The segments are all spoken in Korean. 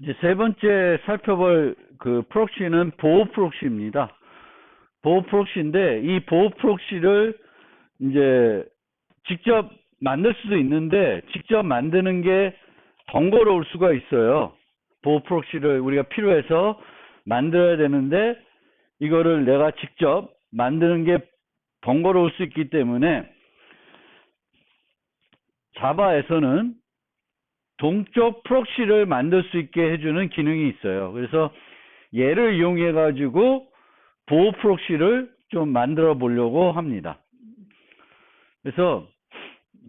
이제 세 번째 살펴볼 그 프록시는 보호 프록시입니다. 보호 프록시인데 이 보호 프록시를 이제 직접 만들 수도 있는데 직접 만드는 게 번거로울 수가 있어요. 보호 프록시를 우리가 필요해서 만들어야 되는데 이거를 내가 직접 만드는 게 번거로울 수 있기 때문에 자바에서는 동쪽 프록시를 만들 수 있게 해주는 기능이 있어요. 그래서 얘를 이용해 가지고 보호 프록시를 좀 만들어 보려고 합니다. 그래서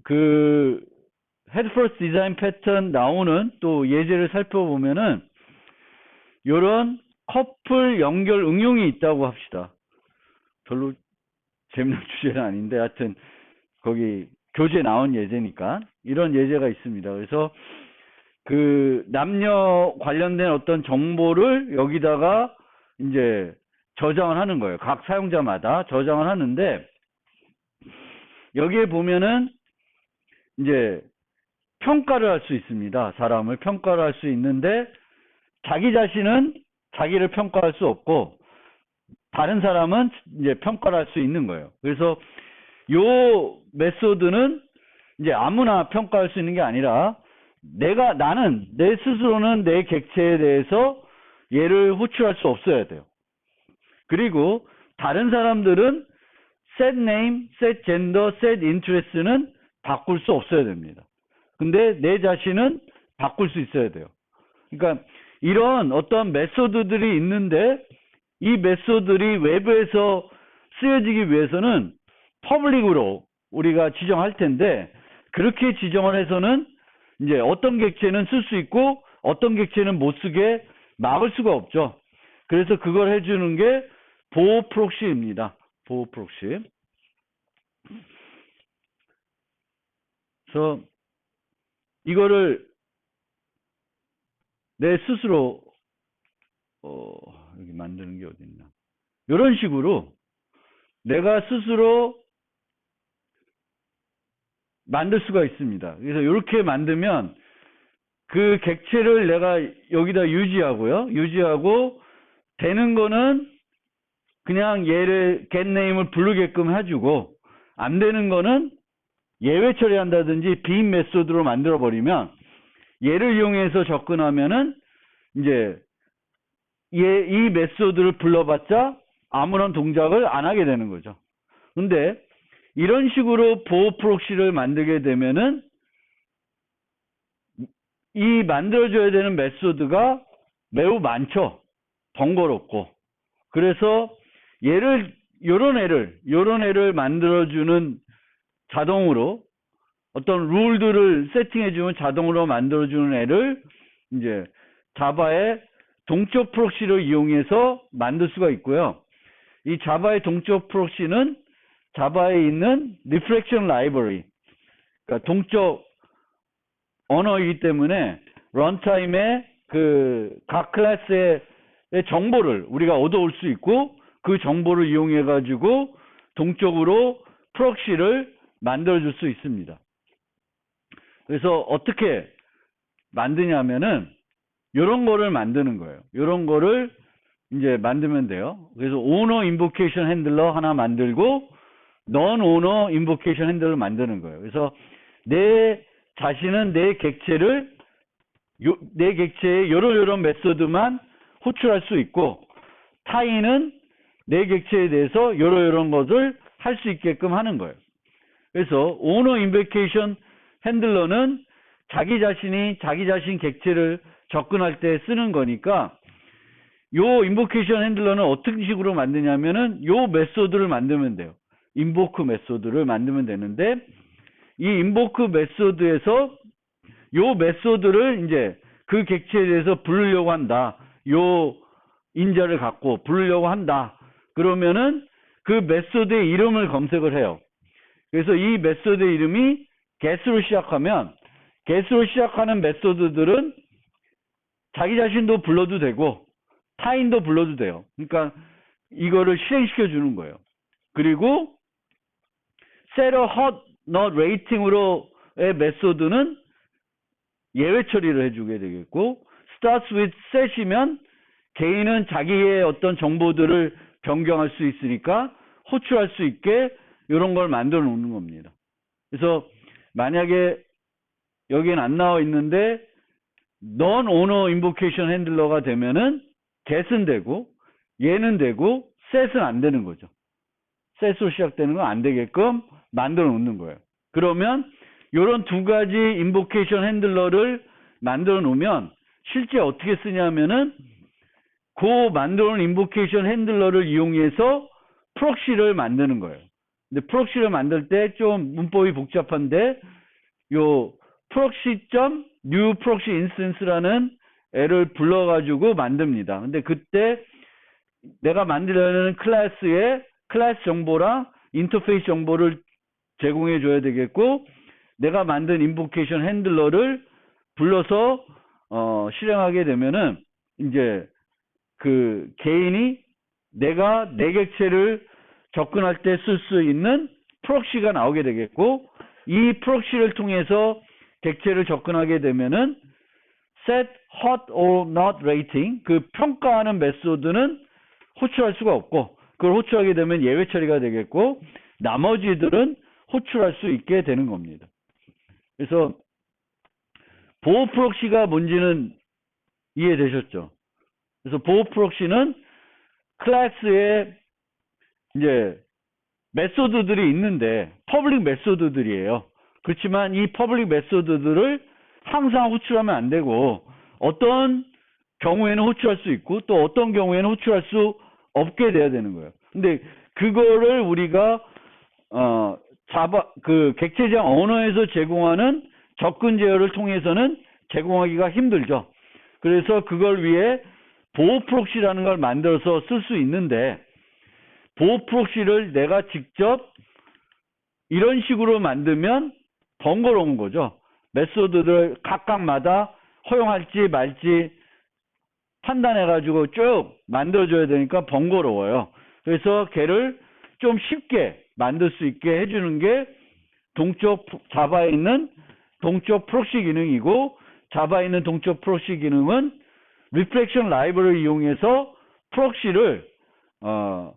그 헤드 퍼스트 디자인 패턴 나오는 또 예제를 살펴보면은 요런 커플 연결 응용이 있다고 합시다. 별로 재밌는 주제는 아닌데 하여튼 거기 교재 나온 예제니까 이런 예제가 있습니다. 그래서 그 남녀 관련된 어떤 정보를 여기다가 이제 저장을 하는 거예요. 각 사용자마다 저장을 하는데 여기에 보면은 이제 평가를 할 수 있습니다. 사람을 평가를 할 수 있는데 자기 자신은 자기를 평가할 수 없고 다른 사람은 이제 평가를 할 수 있는 거예요. 그래서 요 메소드는 이제 아무나 평가할 수 있는 게 아니라 내가 나는 내 스스로는 내 객체에 대해서 얘를 호출할 수 없어야 돼요. 그리고 다른 사람들은 set name, set gender, set interest는 바꿀 수 없어야 됩니다. 근데 내 자신은 바꿀 수 있어야 돼요. 그러니까 이런 어떤 메소드들이 있는데 이 메소드들이 외부에서 쓰여지기 위해서는 퍼블릭으로 우리가 지정할 텐데 그렇게 지정을 해서는 이제 어떤 객체는 쓸 수 있고 어떤 객체는 못 쓰게 막을 수가 없죠. 그래서 그걸 해주는 게 보호 프록시입니다. 보호 프록시. 그래서 이거를 내 스스로 어, 여기 만드는 게 어딨나. 이런 식으로 내가 스스로 만들 수가 있습니다. 그래서 이렇게 만들면 그 객체를 내가 여기다 유지하고요. 유지하고 되는 거는 그냥 얘를 getName을 부르게끔 해주고 안 되는 거는 예외 처리한다든지 빈 메소드로 만들어 버리면 얘를 이용해서 접근하면은 이제 얘, 이 메소드를 불러봤자 아무런 동작을 안 하게 되는 거죠. 근데 이런 식으로 보호 프록시를 만들게 되면은 이 만들어줘야 되는 메소드가 매우 많죠. 번거롭고. 그래서 얘를 요런 애를 요런 애를 만들어주는 자동으로 어떤 룰들을 세팅해주면 자동으로 만들어주는 애를 이제 자바의 동적 프록시를 이용해서 만들 수가 있고요. 이 자바의 동적 프록시는 자바에 있는 리프렉션 라이브러리 그러니까 동적 언어이기 때문에 런타임에 그 각 클래스의 정보를 우리가 얻어올 수 있고 그 정보를 이용해 가지고 동적으로 프록시를 만들어 줄 수 있습니다. 그래서 어떻게 만드냐면은 이런 거를 만드는 거예요. 이런 거를 이제 만들면 돼요. 그래서 오너 인보케이션 핸들러 하나 만들고 넌 오너 인보케이션 핸들러 만드는 거예요. 그래서 내 자신은 내 객체를 요, 내 객체의 요런 메소드만 호출할 수 있고 타인은 내 객체에 대해서 요런 것을 할 수 있게끔 하는 거예요. 그래서 오너 인보케이션 핸들러는 자기 자신이 자기 자신 객체를 접근할 때 쓰는 거니까 요 인보케이션 핸들러는 어떤 식으로 만드냐면은 요 메소드를 만들면 돼요. 인보크 메소드를 만들면 되는데 이 인보크 메소드에서 요 메소드를 이제 그 객체에 대해서 부르려고 한다. 요 인자를 갖고 부르려고 한다. 그러면은 그 메소드의 이름을 검색을 해요. 그래서 이 메소드의 이름이 get으로 시작하면 get으로 시작하는 메소드들은 자기 자신도 불러도 되고 타인도 불러도 돼요. 그러니까 이거를 실행시켜 주는 거예요. 그리고 hot not rating으로의 메소드는 예외 처리를 해주게 되겠고 starts with set이면 개인은 자기의 어떤 정보들을 변경할 수 있으니까 호출할 수 있게 이런 걸 만들어 놓는 겁니다. 그래서 만약에 여기엔 안 나와 있는데 non owner invocation handler가 되면은 get은 되고 얘는 되고 set은 안 되는 거죠. set으로 시작되는 건 안 되게끔 만들어 놓는 거예요. 그러면 이런 두 가지 인보케이션 핸들러를 만들어 놓으면 실제 어떻게 쓰냐면은 그 만들어 놓은 인보케이션 핸들러를 이용해서 프록시를 만드는 거예요. 근데 프록시를 만들 때 좀 문법이 복잡한데 요 proxy.new proxy instance라는 애를 불러가지고 만듭니다. 근데 그때 내가 만들려는 클래스의 클래스 정보랑 인터페이스 정보를 제공해 줘야 되겠고 내가 만든 인보케이션 핸들러를 불러서 어, 실행하게 되면은 이제 그 개인이 내가 내 객체를 접근할 때 쓸 수 있는 프록시가 나오게 되겠고 이 프록시를 통해서 객체를 접근하게 되면은 set hot or not rating 그 평가하는 메소드는 호출할 수가 없고 그걸 호출하게 되면 예외 처리가 되겠고 나머지들은 호출할 수 있게 되는 겁니다. 그래서 보호 프록시가 뭔지는 이해되셨죠? 그래서 보호 프록시는 클래스에 이제 메소드들이 있는데 퍼블릭 메소드들이에요. 그렇지만 이 퍼블릭 메소드들을 항상 호출하면 안 되고 어떤 경우에는 호출할 수 있고 또 어떤 경우에는 호출할 수 없게 돼야 되는 거예요. 근데 그거를 우리가 어 자바 그 객체장 언어에서 제공하는 접근 제어를 통해서는 제공하기가 힘들죠. 그래서 그걸 위해 보호 프록시라는 걸 만들어서 쓸 수 있는데 보호 프록시를 내가 직접 이런 식으로 만들면 번거로운 거죠. 메소드를 각각마다 허용할지 말지 판단해가지고 쭉 만들어줘야 되니까 번거로워요. 그래서 걔를 좀 쉽게 만들 수 있게 해주는 게 동쪽 자바에 있는 동쪽 프록시 기능이고 자바에 있는 동쪽 프록시 기능은 리플렉션 라이브를 이용해서 프록시를 어,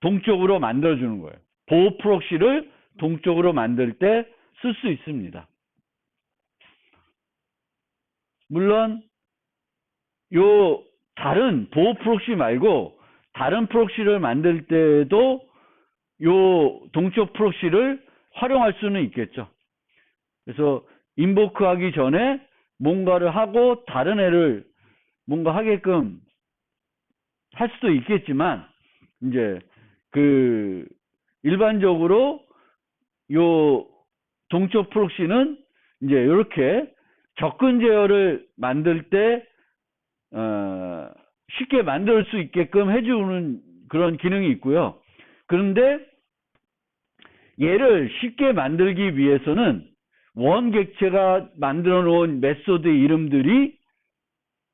동쪽으로 만들어주는 거예요. 보호 프록시를 동쪽으로 만들 때 쓸 수 있습니다. 물론 요 다른 보호 프록시 말고 다른 프록시를 만들 때도 요 동쪽 프록시를 활용할 수는 있겠죠. 그래서 인보크 하기 전에 뭔가를 하고 다른 애를 뭔가 하게끔 할 수도 있겠지만 이제 그 일반적으로 요 동쪽 프록시는 이제 이렇게 접근 제어를 만들 때 어, 쉽게 만들 수 있게끔 해주는 그런 기능이 있고요. 그런데 얘를 쉽게 만들기 위해서는 원 객체가 만들어 놓은 메소드 이름들이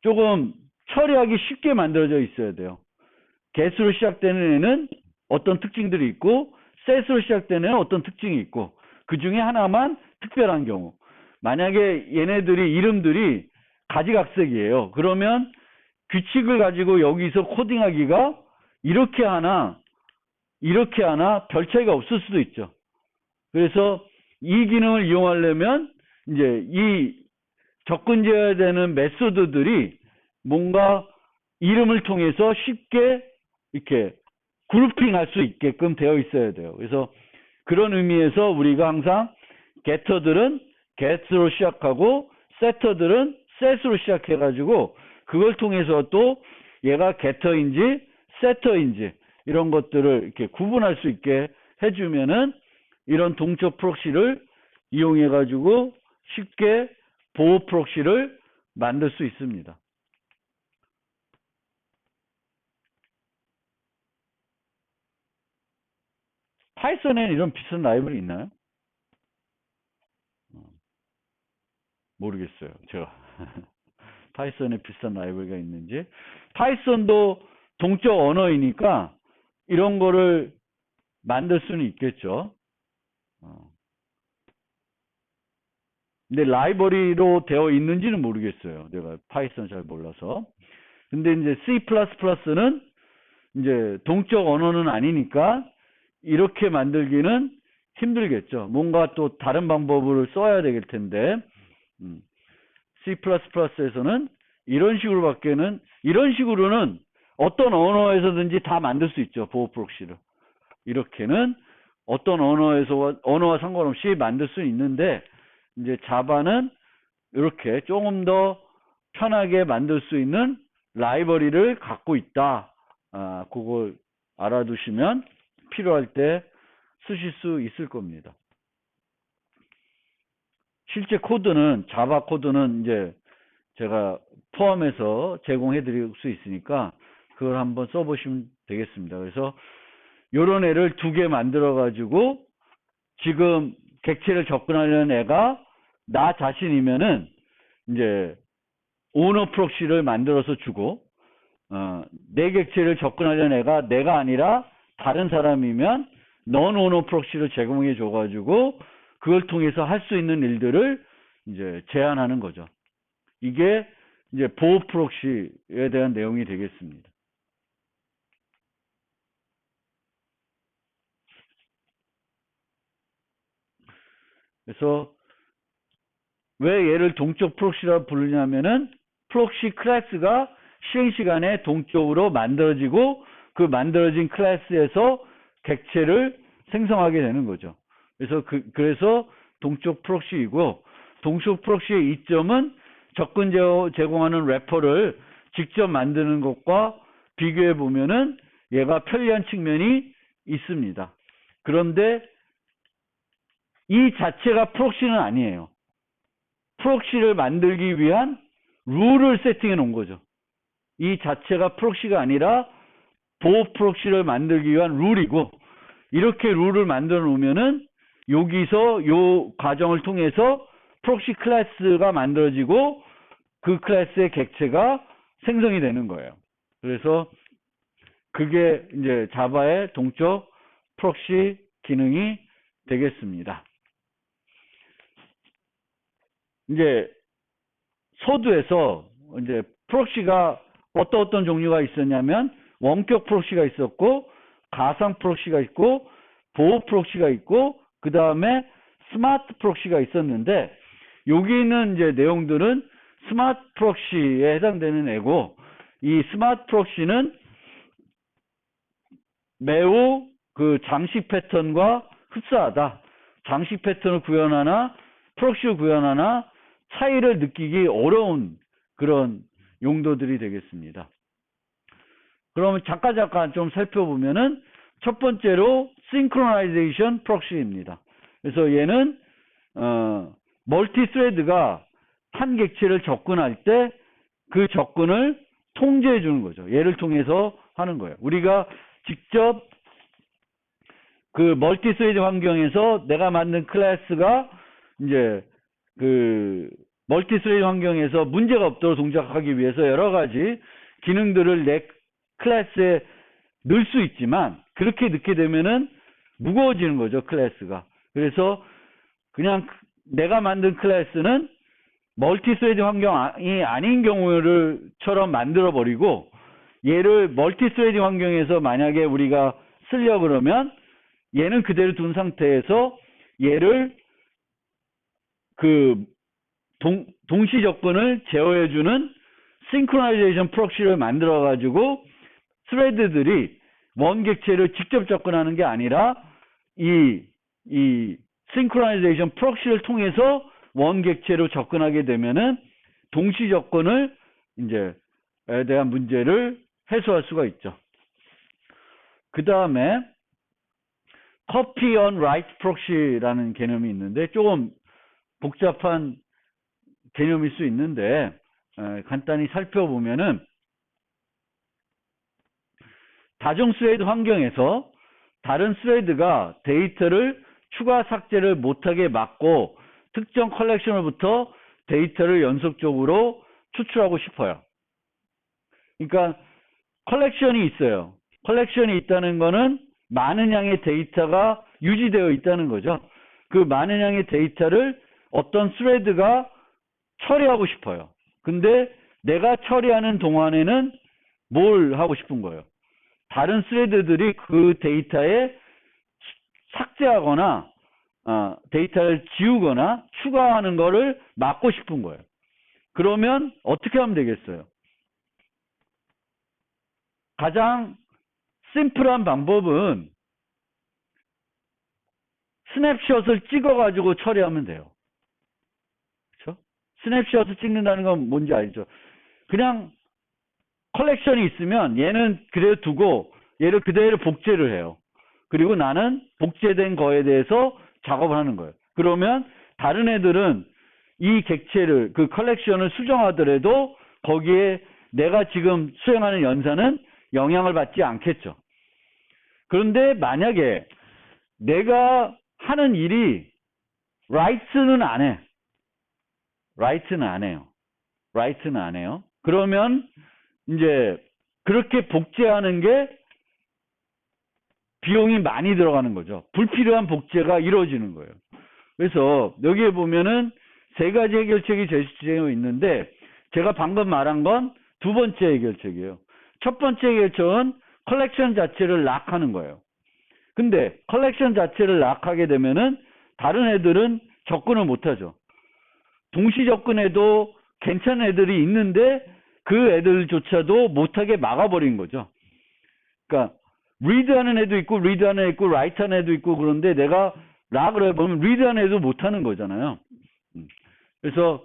조금 처리하기 쉽게 만들어져 있어야 돼요. 개수로 시작되는 애는 어떤 특징들이 있고 셋으로 시작되는 애는 어떤 특징이 있고 그 중에 하나만 특별한 경우 만약에 얘네들이 이름들이 가지각색이에요. 그러면 규칙을 가지고 여기서 코딩하기가 이렇게 하나 이렇게 하나 별 차이가 없을 수도 있죠. 그래서 이 기능을 이용하려면 이제 이 접근제어야 되는 메소드들이 뭔가 이름을 통해서 쉽게 이렇게 그룹핑 할 수 있게끔 되어 있어야 돼요. 그래서 그런 의미에서 우리가 항상 게터들은 get으로 시작하고 세터들은 set으로 시작해가지고 그걸 통해서 또 얘가 getter인지 setter인지 이런 것들을 이렇게 구분할 수 있게 해주면은 이런 동적 프록시를 이용해 가지고 쉽게 보호 프록시를 만들 수 있습니다. 파이썬에는 이런 비슷한 라이브러리 있나요? 어, 모르겠어요. 제가 파이썬에 비슷한 라이브러리가 있는지 파이썬도 동적 언어이니까 이런 거를 만들 수는 있겠죠. 어. 근데 라이브러리로 되어 있는지는 모르겠어요. 내가 파이썬 잘 몰라서. 근데 이제 C++는 이제 동적 언어는 아니니까 이렇게 만들기는 힘들겠죠. 뭔가 또 다른 방법을 써야 되길 텐데, 음, C++에서는 이런 식으로밖에는, 이런 식으로는 어떤 언어에서든지 다 만들 수 있죠. 보호 프록시를. 이렇게는 어떤 언어에서, 언어와 상관없이 만들 수 있는데, 이제 자바는 이렇게 조금 더 편하게 만들 수 있는 라이브러리를 갖고 있다. 아, 그걸 알아두시면 필요할 때 쓰실 수 있을 겁니다. 실제 코드는 자바 코드는 이제 제가 포함해서 제공해 드릴 수 있으니까 그걸 한번 써보시면 되겠습니다. 그래서 요런 애를 두 개 만들어 가지고 지금 객체를 접근하려는 애가 나 자신이면은 이제 오너 프록시를 만들어서 주고 어, 내 객체를 접근하려는 애가 내가 아니라 다른 사람이면 넌 오너 프록시를 제공해 줘 가지고 그걸 통해서 할 수 있는 일들을 이제 제한하는 거죠. 이게 이제 보호 프록시에 대한 내용이 되겠습니다. 그래서 왜 얘를 동적 프록시라고 부르냐면은 프록시 클래스가 실행 시간에 동적으로 만들어지고 그 만들어진 클래스에서 객체를 생성하게 되는 거죠. 그래서 그, 그래서 동적 프록시이고 동적 프록시의 이점은 접근 제- 제공하는 래퍼를 직접 만드는 것과 비교해 보면은 얘가 편리한 측면이 있습니다. 그런데 이 자체가 프록시는 아니에요. 프록시를 만들기 위한 룰을 세팅해 놓은 거죠. 이 자체가 프록시가 아니라 보호 프록시를 만들기 위한 룰이고 이렇게 룰을 만들어 놓으면은 여기서 요 과정을 통해서 프록시 클래스가 만들어지고 그 클래스의 객체가 생성이 되는 거예요. 그래서 그게 이제 자바의 동적 프록시 기능이 되겠습니다. 이제 소두에서 이제 프록시가 어떤 어떤 종류가 있었냐면 원격 프록시가 있었고 가상 프록시가 있고 보호 프록시가 있고 그 다음에 스마트 프록시가 있었는데 여기 있는 이제 내용들은 스마트 프록시에 해당되는 애고 이 스마트 프록시는 매우 그 장식 패턴과 흡사하다. 장식 패턴을 구현하나 프록시를 구현하나 차이를 느끼기 어려운 그런 용도들이 되겠습니다. 그러면 잠깐 잠깐 좀 살펴보면은 첫 번째로 synchronization proxy입니다. 그래서 얘는 어, 멀티 스레드가 한 객체를 접근할 때 그 접근을 통제해 주는 거죠. 얘를 통해서 하는 거예요. 우리가 직접 그 멀티 스레드 환경에서 내가 만든 클래스가 이제 그 멀티 스레드 환경에서 문제가 없도록 동작하기 위해서 여러 가지 기능들을 내 클래스에 넣을 수 있지만 그렇게 넣게 되면은 무거워지는 거죠 클래스가. 그래서 그냥 내가 만든 클래스는 멀티 스레드 환경이 아닌 경우를처럼 만들어 버리고 얘를 멀티 스레드 환경에서 만약에 우리가 쓰려 그러면 얘는 그대로 둔 상태에서 얘를 그 동, 동시 접근을 제어해주는 싱크로나이제이션 프록시를 만들어 가지고 스레드들이 원객체를 직접 접근하는 게 아니라 이, 이 싱크로나이제이션 프록시를 통해서 원객체로 접근하게 되면은 동시 접근을 이제 에 대한 문제를 해소할 수가 있죠. 그 다음에 copy on write proxy라는 개념이 있는데 조금 복잡한 개념일 수 있는데 에, 간단히 살펴보면은 다중 스레드 환경에서 다른 스레드가 데이터를 추가 삭제를 못하게 막고 특정 컬렉션으로부터 데이터를 연속적으로 추출하고 싶어요. 그러니까 컬렉션이 있어요. 컬렉션이 있다는 거는 많은 양의 데이터가 유지되어 있다는 거죠. 그 많은 양의 데이터를 어떤 스레드가 처리하고 싶어요. 근데 내가 처리하는 동안에는 뭘 하고 싶은 거예요? 다른 스레드들이 그 데이터에 삭제하거나 어, 데이터를 지우거나 추가하는 거를 막고 싶은 거예요. 그러면 어떻게 하면 되겠어요? 가장 심플한 방법은 스냅샷을 찍어가지고 처리하면 돼요. 스냅샷을 찍는다는 건 뭔지 알죠? 그냥 컬렉션이 있으면 얘는 그대로 두고 얘를 그대로 복제를 해요. 그리고 나는 복제된 거에 대해서 작업을 하는 거예요. 그러면 다른 애들은 이 객체를 그 컬렉션을 수정하더라도 거기에 내가 지금 수행하는 연산은 영향을 받지 않겠죠. 그런데 만약에 내가 하는 일이 right는 안 해. Right는 안 해요. right는 안 해요. 그러면 이제 그렇게 복제하는 게 비용이 많이 들어가는 거죠. 불필요한 복제가 이루어지는 거예요. 그래서 여기에 보면은 세 가지 해결책이 제시되어 있는데 제가 방금 말한 건 두 번째 해결책이에요. 첫 번째 해결책은 컬렉션 자체를 락하는 거예요. 근데 컬렉션 자체를 락하게 되면은 다른 애들은 접근을 못하죠. 동시 접근해도 괜찮은 애들이 있는데 그 애들조차도 못하게 막아버린 거죠. 그러니까 리드하는 애도 있고 리드하는 애 있고 라이트하는 애도 있고 그런데 내가 락을 해보면 리드하는 애도 못하는 거잖아요. 음. 그래서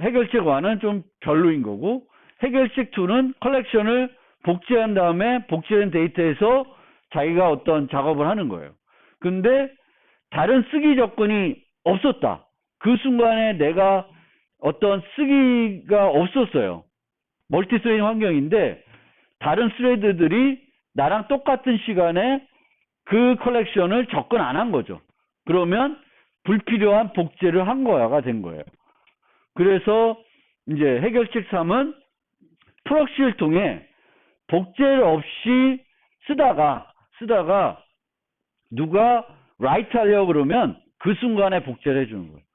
해결책 1은 좀 별로인 거고 해결책 2는 컬렉션을 복제한 다음에 복제된 데이터에서 자기가 어떤 작업을 하는 거예요. 근데 다른 쓰기 조건이 없었다. 그 순간에 내가 어떤 쓰기가 없었어요. 멀티스레딩 환경인데 다른 스레드들이 나랑 똑같은 시간에 그 컬렉션을 접근 안 한 거죠. 그러면 불필요한 복제를 한 거야가 된 거예요. 그래서 이제 해결책 3은 프록시를 통해 복제를 없이 쓰다가 쓰다가 누가 라이트 하려고 그러면 그 순간에 복제를 해주는 거예요.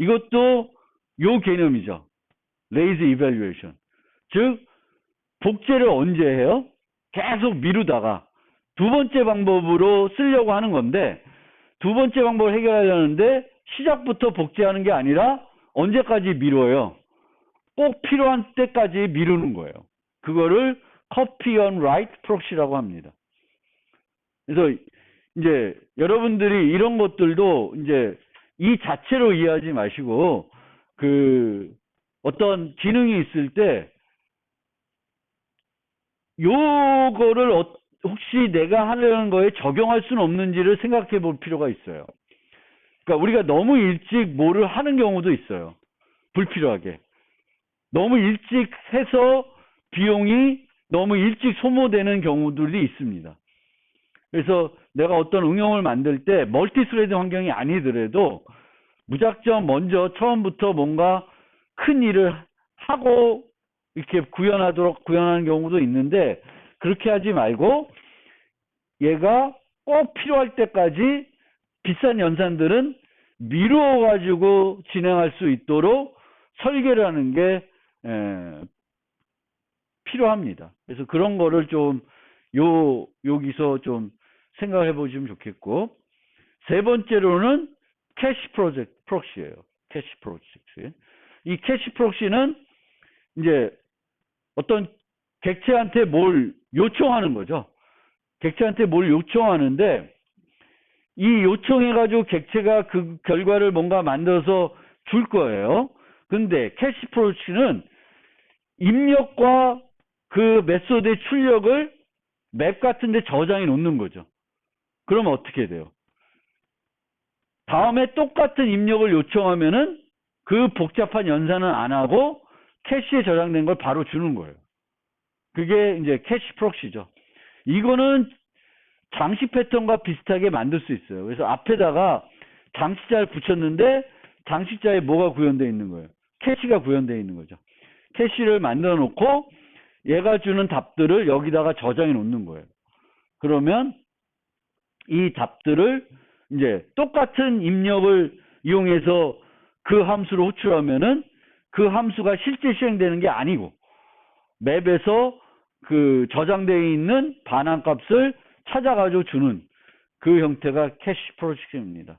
이것도 요 개념이죠. 레이즈 이밸류에이션. 즉 복제를 언제 해요? 계속 미루다가 두 번째 방법으로 쓰려고 하는 건데 두 번째 방법을 해결하려는데 시작부터 복제하는 게 아니라 언제까지 미뤄요? 꼭 필요한 때까지 미루는 거예요. 그거를 copy on write proxy라고 합니다. 그래서 이제 여러분들이 이런 것들도 이제 이 자체로 이해하지 마시고 그 어떤 기능이 있을 때 요거를 어- 혹시 내가 하려는 거에 적용할 수는 없는지를 생각해 볼 필요가 있어요. 그러니까 우리가 너무 일찍 뭐를 하는 경우도 있어요. 불필요하게. 너무 일찍 해서 비용이 너무 일찍 소모되는 경우들이 있습니다. 그래서 내가 어떤 응용을 만들 때 멀티스레드 환경이 아니더라도 무작정 먼저 처음부터 뭔가 큰 일을 하고 이렇게 구현하도록 구현하는 경우도 있는데 그렇게 하지 말고 얘가 꼭 필요할 때까지 비싼 연산들은 미루어 가지고 진행할 수 있도록 설계를 하는 게 에, 필요합니다. 그래서 그런 거를 좀 요 여기서 좀 생각해 보시면 좋겠고 세 번째로는 캐시 프로젝트 프록시예요. 캐시 프로젝트. 이 캐시 프록시는 이제 어떤 객체한테 뭘 요청하는 거죠. 객체한테 뭘 요청하는데 이 요청해가지고 객체가 그 결과를 뭔가 만들어서 줄 거예요. 근데 캐시 프로치는 입력과 그 메소드의 출력을 맵 같은 데 저장해 놓는 거죠. 그러면 어떻게 돼요? 다음에 똑같은 입력을 요청하면은 그 복잡한 연산은 안 하고 캐시에 저장된 걸 바로 주는 거예요. 그게 이제 캐시 프록시죠. 이거는 장시 패턴과 비슷하게 만들 수 있어요. 그래서 앞에다가 장시자를 붙였는데 장시자에 뭐가 구현되어 있는 거예요? 캐시가 구현되어 있는 거죠. 캐시를 만들어 놓고 얘가 주는 답들을 여기다가 저장해 놓는 거예요. 그러면 이 답들을 이제 똑같은 입력을 이용해서 그 함수를 호출하면은 그 함수가 실제 실행되는 게 아니고 맵에서 그 저장되어 있는 반환 값을 찾아가지고 주는 그 형태가 캐시 프로젝션입니다.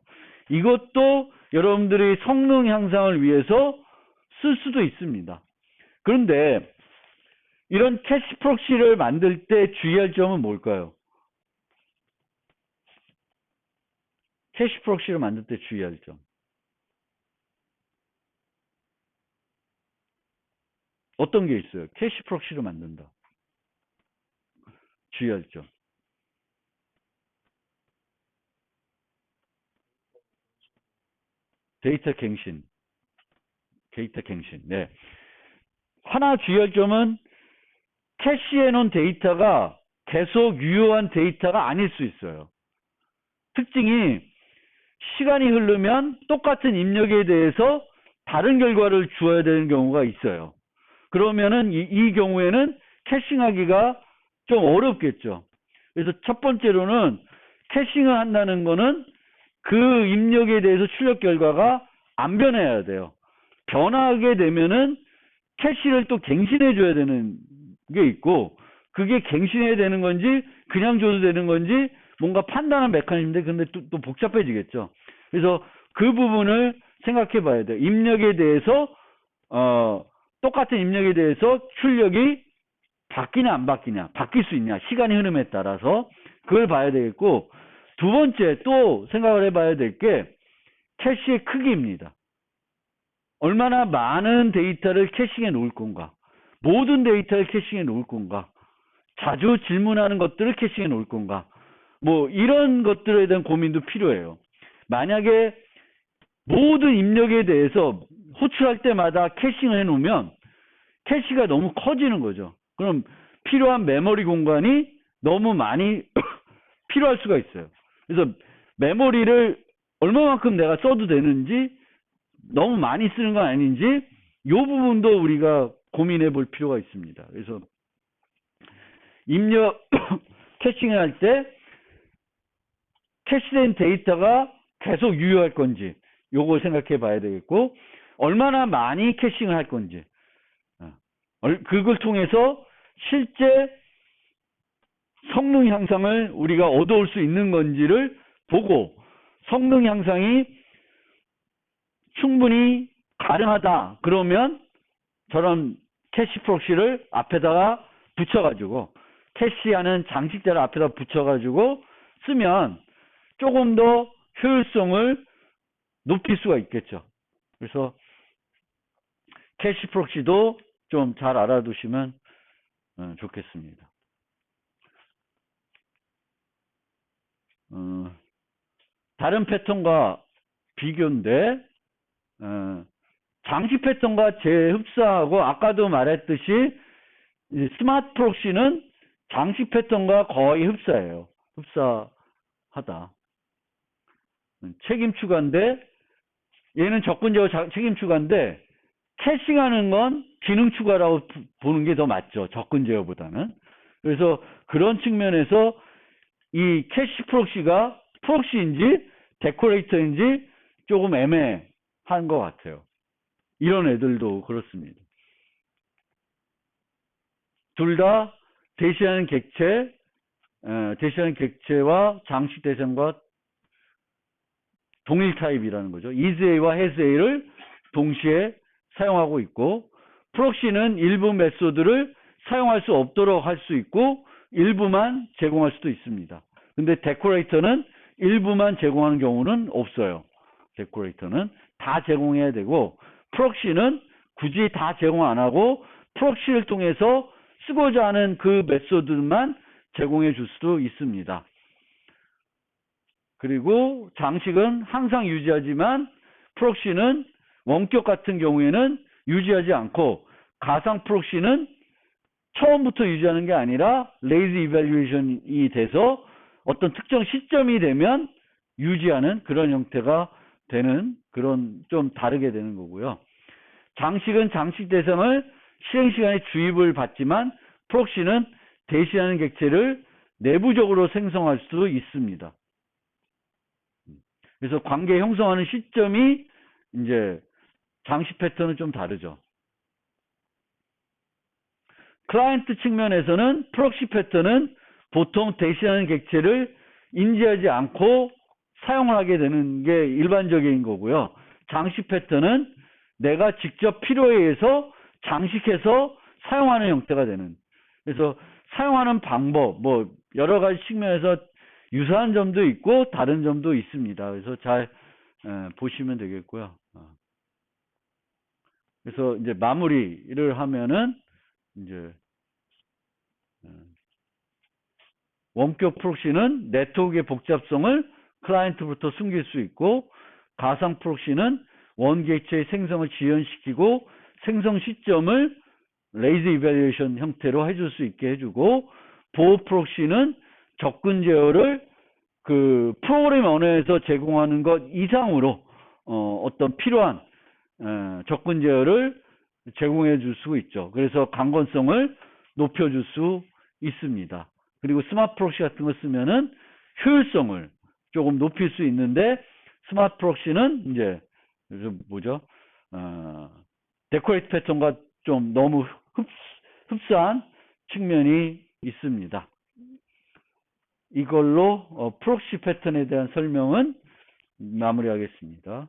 이것도 여러분들이 성능 향상을 위해서 쓸 수도 있습니다. 그런데 이런 캐시 프록시를 만들 때 주의할 점은 뭘까요? 캐시 프록시를 만들 때 주의할 점. 어떤 게 있어요? 캐시 프록시를 만든다. 주의할 점. 데이터 갱신. 데이터 갱신. 네. 하나 주의할 점은 캐시해 놓은 데이터가 계속 유효한 데이터가 아닐 수 있어요. 특징이 시간이 흐르면 똑같은 입력에 대해서 다른 결과를 주어야 되는 경우가 있어요. 그러면은 이, 이 경우에는 캐싱하기가 좀 어렵겠죠. 그래서 첫 번째로는 캐싱을 한다는 거는 그 입력에 대해서 출력 결과가 안 변해야 돼요. 변하게 되면은 캐시를 또 갱신해 줘야 되는 게 있고 그게 갱신해야 되는 건지 그냥 줘도 되는 건지 뭔가 판단한 메커니즘인데 근데 또, 또 복잡해지겠죠. 그래서 그 부분을 생각해 봐야 돼요. 입력에 대해서 어 똑같은 입력에 대해서 출력이 바뀌냐 안 바뀌냐 바뀔 수 있냐 시간의 흐름에 따라서 그걸 봐야 되겠고 두 번째 또 생각을 해봐야 될 게 캐시의 크기입니다. 얼마나 많은 데이터를 캐싱해 놓을 건가 모든 데이터를 캐싱해 놓을 건가 자주 질문하는 것들을 캐싱해 놓을 건가 뭐 이런 것들에 대한 고민도 필요해요. 만약에 모든 입력에 대해서 호출할 때마다 캐싱을 해 놓으면 캐시가 너무 커지는 거죠. 그럼 필요한 메모리 공간이 너무 많이 필요할 수가 있어요. 그래서 메모리를 얼마만큼 내가 써도 되는지 너무 많이 쓰는 건 아닌지 이 부분도 우리가 고민해 볼 필요가 있습니다. 그래서 입력 캐싱을 할 때 캐시된 데이터가 계속 유효할 건지 요걸 생각해 봐야 되겠고 얼마나 많이 캐싱을 할 건지. 어, 그걸 통해서 실제 성능 향상을 우리가 얻어올 수 있는 건지를 보고 성능 향상이 충분히 가능하다. 그러면 저런 캐시 프록시를 앞에다가 붙여가지고 캐시하는 장식자를 앞에다 붙여가지고 쓰면 조금 더 효율성을 높일 수가 있겠죠. 그래서 캐시 프록시도 좀 잘 알아두시면 어, 좋겠습니다. 어, 다른 패턴과 비교인데 어, 장식 패턴과 재흡사하고 아까도 말했듯이 스마트 프록시는 장식 패턴과 거의 흡사해요. 흡사하다. 책임 추가인데 얘는 접근 제어 책임 추가인데 캐싱하는 건 기능 추가라고 보는 게 더 맞죠. 접근 제어보다는. 그래서 그런 측면에서 이 캐시 프록시가 프록시인지 데코레이터인지 조금 애매한 것 같아요. 이런 애들도 그렇습니다. 둘 다 대시하는 객체, 에, 대시하는 객체와 장식 대상과 동일 타입이라는 거죠. isA와 hasA를 동시에 사용하고 있고 프록시는 일부 메소드를 사용할 수 없도록 할 수 있고 일부만 제공할 수도 있습니다. 근데 데코레이터는 일부만 제공하는 경우는 없어요. 데코레이터는 다 제공해야 되고 프록시는 굳이 다 제공 안 하고 프록시를 통해서 쓰고자 하는 그 메소드만 제공해 줄 수도 있습니다. 그리고 장식은 항상 유지하지만 프록시는 원격 같은 경우에는 유지하지 않고 가상 프록시는 처음부터 유지하는 게 아니라 레이즈 이밸류에이션이 돼서 어떤 특정 시점이 되면 유지하는 그런 형태가 되는 그런 좀 다르게 되는 거고요. 장식은 장식 대상을 실행 시간에 주입을 받지만 프록시는 대시하는 객체를 내부적으로 생성할 수도 있습니다. 그래서 관계 형성하는 시점이 이제 장시 패턴은 좀 다르죠. 클라이언트 측면에서는 프록시 패턴은 보통 대신하는 객체를 인지하지 않고 사용을 하게 되는 게 일반적인 거고요. 장식 패턴은 내가 직접 필요에 의해서 장식해서 사용하는 형태가 되는. 그래서 사용하는 방법, 뭐, 여러 가지 측면에서 유사한 점도 있고 다른 점도 있습니다. 그래서 잘 에, 보시면 되겠고요. 어. 그래서 이제 마무리를 하면은 이제 어, 원격 프록시는 네트워크의 복잡성을 클라이언트부터 숨길 수 있고 가상 프록시는 원객체의 생성을 지연시키고 생성 시점을 레이즈 이벨리에이션 형태로 해줄 수 있게 해주고 보호 프록시는 접근 제어를 그 프로그램 언어에서 제공하는 것 이상으로 어, 어떤 필요한 에, 접근 제어를 제공해 줄 수 있죠. 그래서 강건성을 높여 줄 수 있습니다. 그리고 스마트 프록시 같은 거 쓰면은 효율성을 조금 높일 수 있는데 스마트 프록시는 이제 좀 뭐죠? 어, 데코레이트 패턴과 좀 너무 흡, 흡사한 측면이 있습니다. 이걸로 어, 프록시 패턴에 대한 설명은 마무리하겠습니다.